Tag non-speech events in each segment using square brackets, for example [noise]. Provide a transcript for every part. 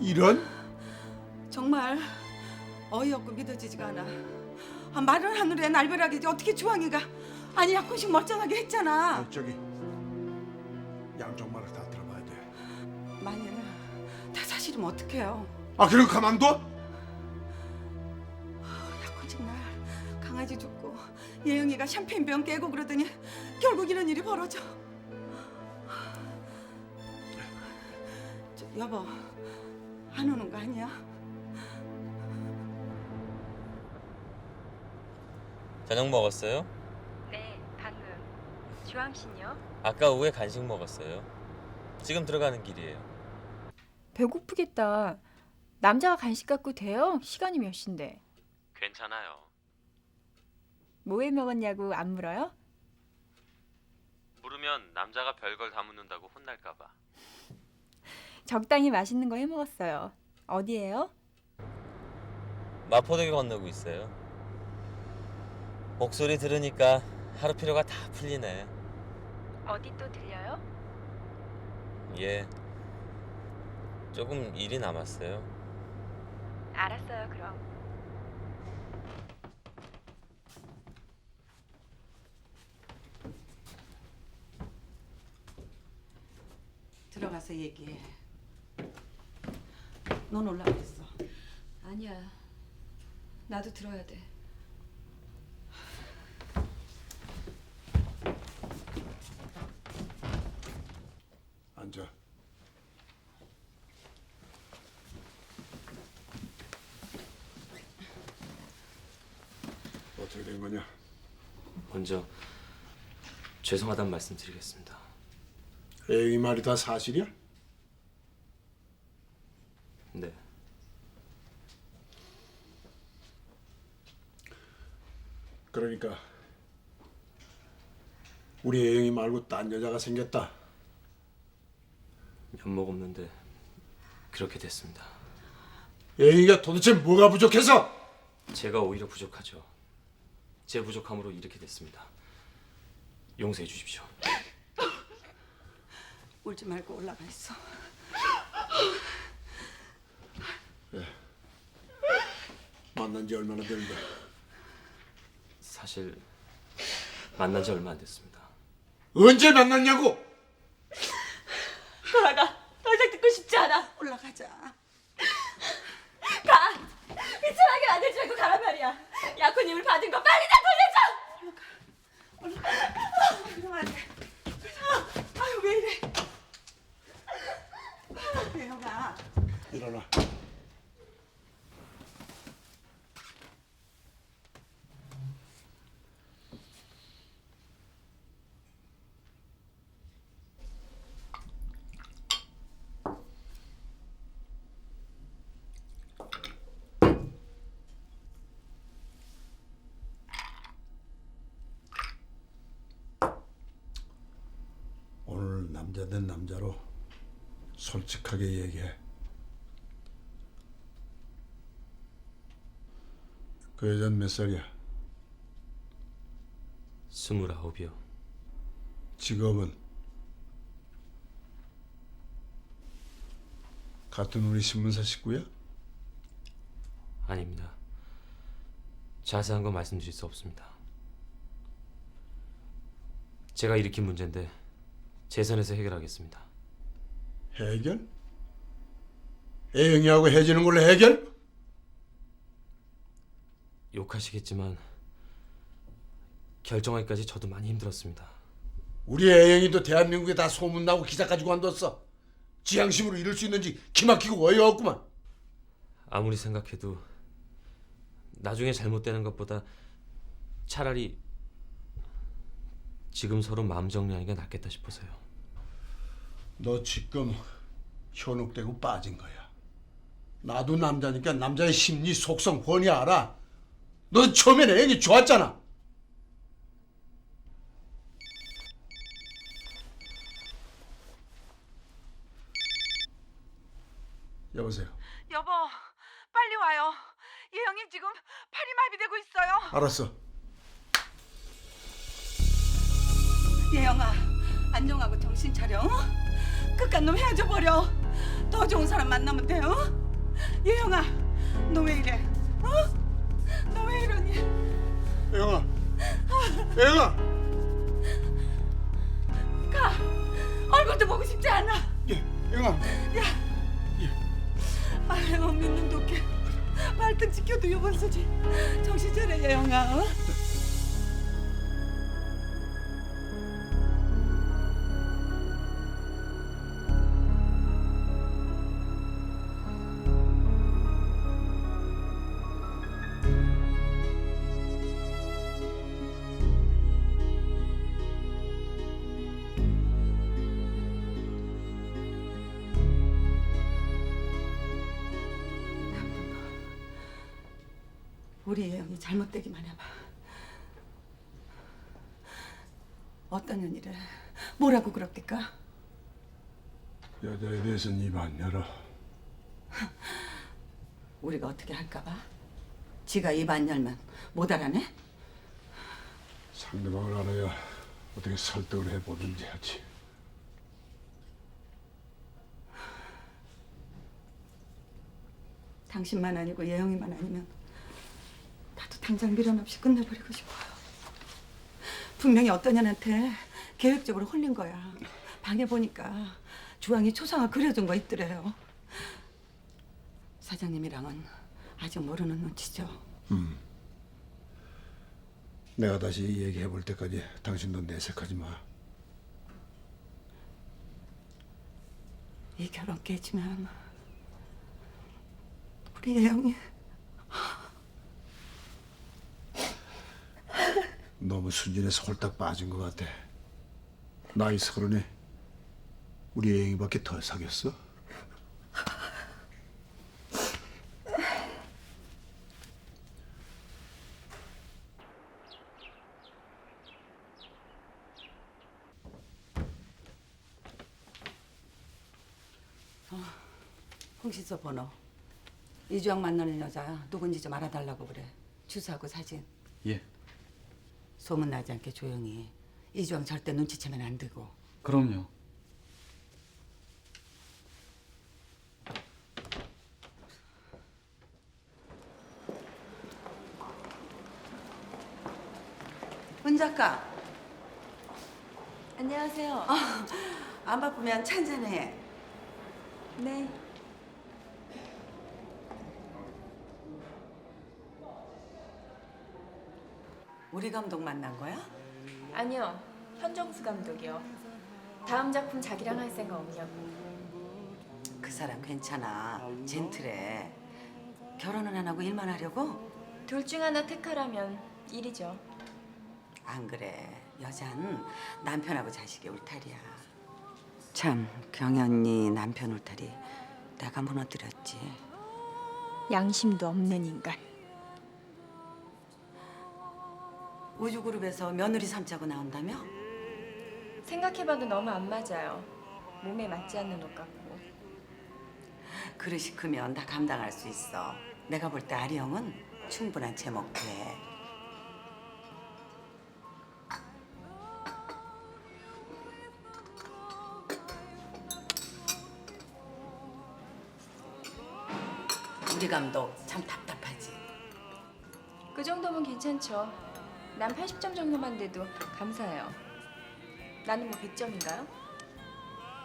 이런? 정말 어이없고 믿어지지가 않아. 아, 말은 하늘에 날벼락이지 어떻게 주황이가 아니 약혼식 멀쩡하게 했잖아. 아, 저기 양쪽 말을 다 들어봐야 돼. 만일 다 사실이면 어떡해요? 아 그럼 가만둬? 약혼식 날 강아지 죽고 예영이가 샴페인 병 깨고 그러더니 결국 이런 일이 벌어져. 저, 여보 안 오는 거 아니야? 저녁 먹었어요? 네, 방금. 주황 씨요? 아까 오후에 간식 먹었어요. 지금 들어가는 길이에요. 배고프겠다. 남자가 간식 갖고 돼요? 시간이 몇 시인데. 괜찮아요. 뭐 해 먹었냐고 안 물어요? 물으면 남자가 별걸 다 묻는다고 혼날까 봐. 적당히 맛있는 거 해 먹었어요. 어디에요? 마포대교 건너고 있어요. 목소리 들으니까 하루 피로가 다 풀리네. 어디 또 들려요? 예. 조금 일이 남았어요. 알았어요, 그럼. 들어가서 얘기해. 넌 올라가 있어. 아니야. 나도 들어야 돼. 앉아. 어떻게 된 거냐? 먼저 죄송하다는 말씀드리겠습니다. 애이 말이 다 사실이야? 그러니까 우리 애영이 말고 딴 여자가 생겼다. 면목 없는데 그렇게 됐습니다. 애영이가 도대체 뭐가 부족해서? 제가 오히려 부족하죠. 제 부족함으로 이렇게 됐습니다. 용서해 주십시오. [laughs] 울지 말고 올라가 있어. 만난 지 얼마나 되는데? 사실 만난 지 얼마 안 됐습니다. 언제 만났냐고? 돌아가. 더 이상 듣고 싶지 않아. 올라가자. 가. 비참하게 만들지 말고 가란 말이야. 약혼님을 받은 거 빨리 다 돌려줘. 그러면 안 돼. 아유 왜 이래? 예영아. 일어나. 오늘 남자 된 남자로 솔직하게 얘기해. 그 여자는 몇 살이야? 스물아홉이요. 직업은? 같은 우리 신문사 식구야? 아닙니다. 자세한 건 말씀드릴 수 없습니다. 제가 일으킨 문제인데 제 선에서 해결하겠습니다. 해결? 애영이하고 해지는 걸로 해결? 욕하시겠지만 결정하기까지 저도 많이 힘들었습니다. 우리 애영이도 대한민국에 다 소문나고 기사까지 관뒀어. 지양심으로 이럴 수 있는지 기막히고 어이없구만. 아무리 생각해도 나중에 잘못되는 것보다 차라리 지금 서로 마음 정리하는 게 낫겠다 싶어서요. 너 지금 현혹되고 빠진 거야. 나도 남자니까 남자의 심리 속성 훤히 알아. 너 처음에는 애기 좋았잖아. 여보세요. 여보 빨리 와요. 예영이 지금 팔이 마비되고 있어요. 알았어. 예영아 안녕하고 정신 차려. 어? 끝간 놈 헤어져 버려. 더 좋은 사람 만나면 돼, 어? 예영아, 너 왜 이래? 어? 너 왜 이러니? 애영아, 애영아, 가. 얼굴도 보고 싶지 않아. 예, 애영아. 아유, 믿는 도께 발등 지켜도 이번 수지. 정신 차려, 예영아. 어? 우리 예영이 잘못되기만 해봐. 어떤 년이래? 뭐라고 그럽니까? 여자에 대해서는 입안 열어. [laughs] 우리가 어떻게 할까봐? 지가 입 안 열면 못 알아내? 상대방을 알아야 어떻게 설득을 해보든지 하지. 당신만 아니고 예영이만 아니면 나도 당장 미련 없이 끝내버리고 싶어요. 분명히 어떤 년한테 계획적으로 홀린 거야. 방에 보니까 주황이 초상화 그려준 거 있더래요. 사장님이랑은 아직 모르는 눈치죠. 내가 다시 얘기해 볼 때까지 당신도 내색하지 마. 이 결혼 깨지면 우리 예영이 너무 순진해서 홀딱 빠진 것 같아. 나이 서른에 우리 애영이밖에 덜 사귀었어? 홍신서 번호. 이주영 만나는 여자 누군지 좀 알아달라고 그래. 주소하고 사진. 예, 소문 나지 않게 조용히. 이주영 절대 눈치채면 안 되고. 그럼요. 은 작가. 안녕하세요. 안 바쁘면 찬잔해. 네. 우리 감독 만난 거야? 아니요. 현정수 감독이요. 다음 작품 자기랑 할 생각 없냐고. 그 사람 괜찮아. 젠틀해. 결혼은 안 하고 일만 하려고? 둘 중 하나 택하라면 일이죠. 안 그래. 여잔 남편하고 자식이 울타리야. 참 경연이 남편 울타리 내가 무너뜨렸지. 양심도 없는 인간. 우주그룹에서 며느리 삼자고 나온다며? 생각해봐도 너무 안 맞아요. 몸에 맞지 않는 옷 같고. 그릇이 크면 다 감당할 수 있어. 내가 볼 때 아리 형은 충분한 제목해. 우리 감독 참 답답하지. 그 정도면 괜찮죠. 난 80점 정도만 돼도 감사해요. 나는 뭐 100점인가요?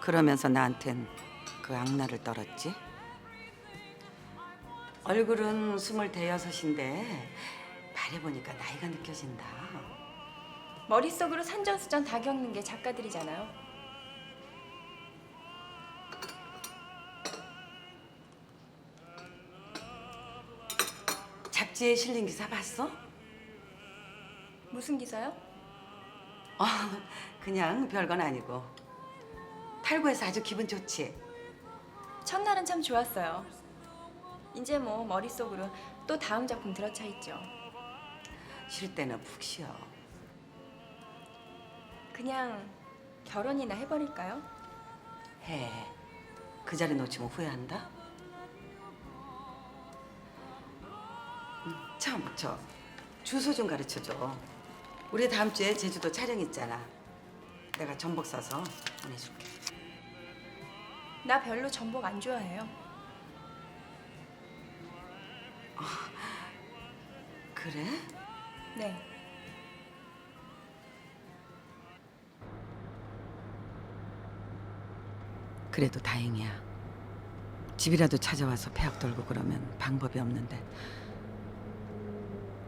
그러면서 나한텐 그 악nar을 떨었지. 얼굴은 스물 대여섯인데 말해보니까 나이가 느껴진다. 머릿속으로 산전수전 다 겪는 게 작가들이잖아요. 잡지에 실린 기사 봤어? 무슨 기사요? 어, 그냥 별건 아니고 탈구해서 아주 기분 좋지. 첫날은 참 좋았어요. 이제 뭐 머릿속으로 또 다음 작품 들어차 있죠. 쉴 때는 푹 쉬어. 그냥 결혼이나 해버릴까요? 해. 그 자리 놓치면 후회한다. 음, 참, 저 주소 좀 가르쳐 줘. 우리 다음 주에 제주도 촬영 있잖아. 내가 전복 사서 보내줄게. 나 별로 전복 안 좋아해요. 그래? 네. 그래도 다행이야. 집이라도 찾아와서 폐악 돌고 그러면 방법이 없는데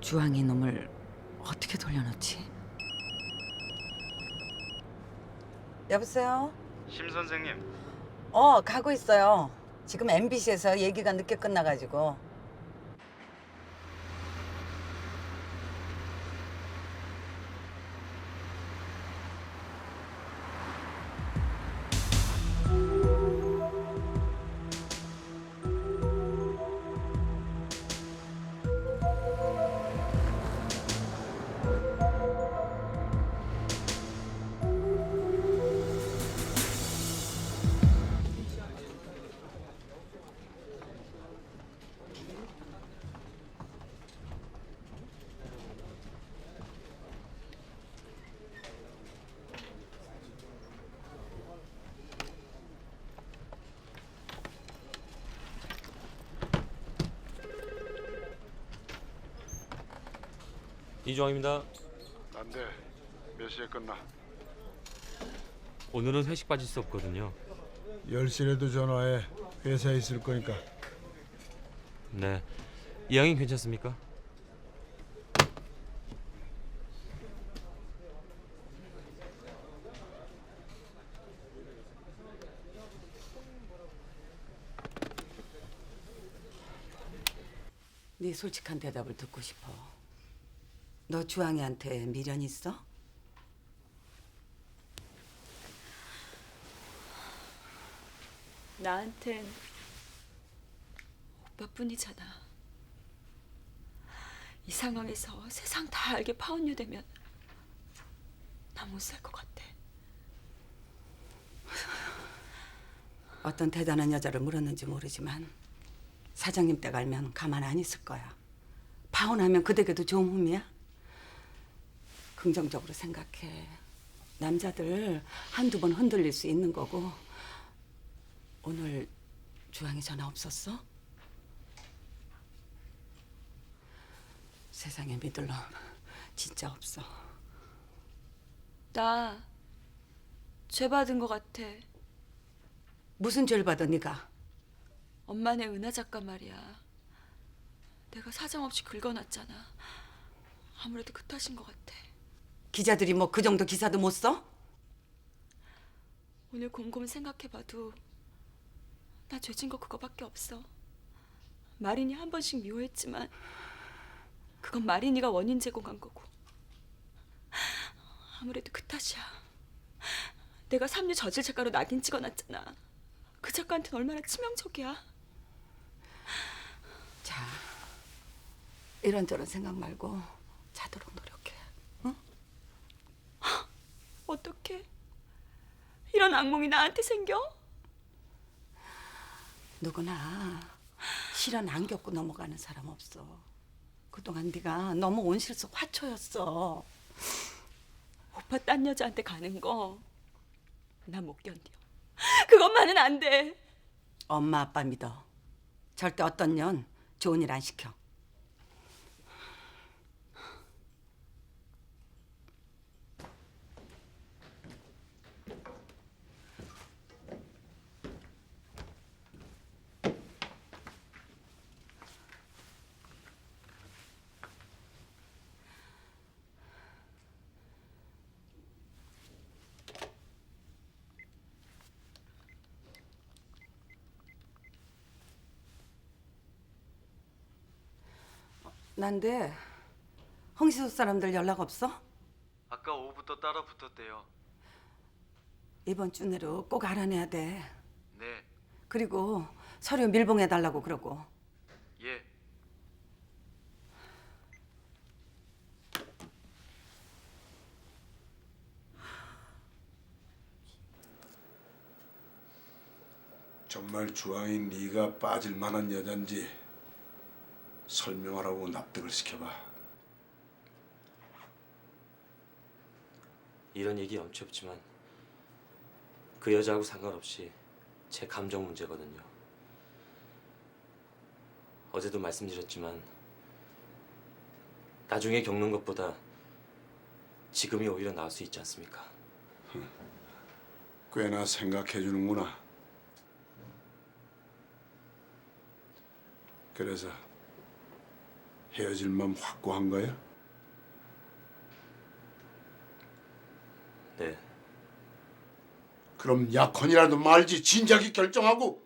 주황이 놈을 어떻게 돌려놓지? 여보세요? 심 선생님, 어 가고 있어요. 지금 MBC에서 얘기가 늦게 끝나가지고 이주황입니다. 안돼 몇 시에 끝나? 오늘은 회식 빠질 수 없거든요. 10시라도 전화해 회사에 있을 거니까 네. 이왕이 괜찮습니까? 네 솔직한 대답을 듣고 싶어. 너 주황이한테 미련 있어? 나한텐 오빠뿐이잖아. 이 상황에서 세상 다 알게 파혼녀 되면 나 못 살 것 같아. 어떤 대단한 여자를 물었는지 모르지만 사장님 댁 알면 가만 안 있을 거야. 파혼하면 그대에게도 좋은 흠이야? 긍정적으로 생각해. 남자들 한두 번 흔들릴 수 있는 거고 오늘 주황이 전화 없었어? 세상에 믿을 놈 진짜 없어. 나 죄 받은 것 같아. 무슨 죄를 받아 네가? 엄마네 은하 작가 말이야. 내가 사정없이 긁어놨잖아. 아무래도 그 탓인 것 같아. 기자들이 뭐 그 정도 기사도 못 써? 오늘 곰곰 생각해봐도 나 죄진 거 그거밖에 없어. 마린이 한 번씩 미워했지만 그건 마린이가 원인 제공한 거고. 아무래도 그 탓이야. 내가 삼류 저질 작가로 낙인 찍어놨잖아. 그 작가한테는 얼마나 치명적이야. 자, 이런저런 생각 말고 자도록 노력해. 어떻게 이런 악몽이 나한테 생겨? 누구나 실현 안 겪고 넘어가는 사람 없어. 그동안 네가 너무 온실 속 화초였어. 오빠 딴 여자한테 가는 거 나 못 견뎌. 그것만은 안 돼. 엄마 아빠 믿어. 절대 어떤 년 좋은 일 안 시켜. 난데 홍시소 사람들 연락 없어? 아까 오후부터 따라 붙었대요. 이번 주 내로 꼭 알아내야 돼. 네, 그리고 서류 밀봉해 달라고 그러고. 예. 정말 주황이 네가 빠질 만한 여잔지 설명하라고 납득을 시켜봐. 이런 얘기 염치 없지만 그 여자하고 상관없이 제 감정 문제거든요. 어제도 말씀드렸지만 나중에 겪는 것보다 지금이 오히려 나을 수 있지 않습니까? [laughs] 꽤나 생각해 주는구나. 그래서 헤어질 맘 확고한 거야? 네. 그럼 약혼이라도 말지 진작에 결정하고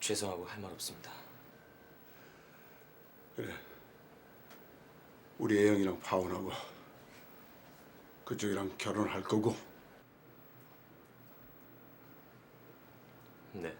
죄송하고 할 말 없습니다. 그래. 우리 애영이랑 파혼하고 그쪽이랑 결혼할 거고 네.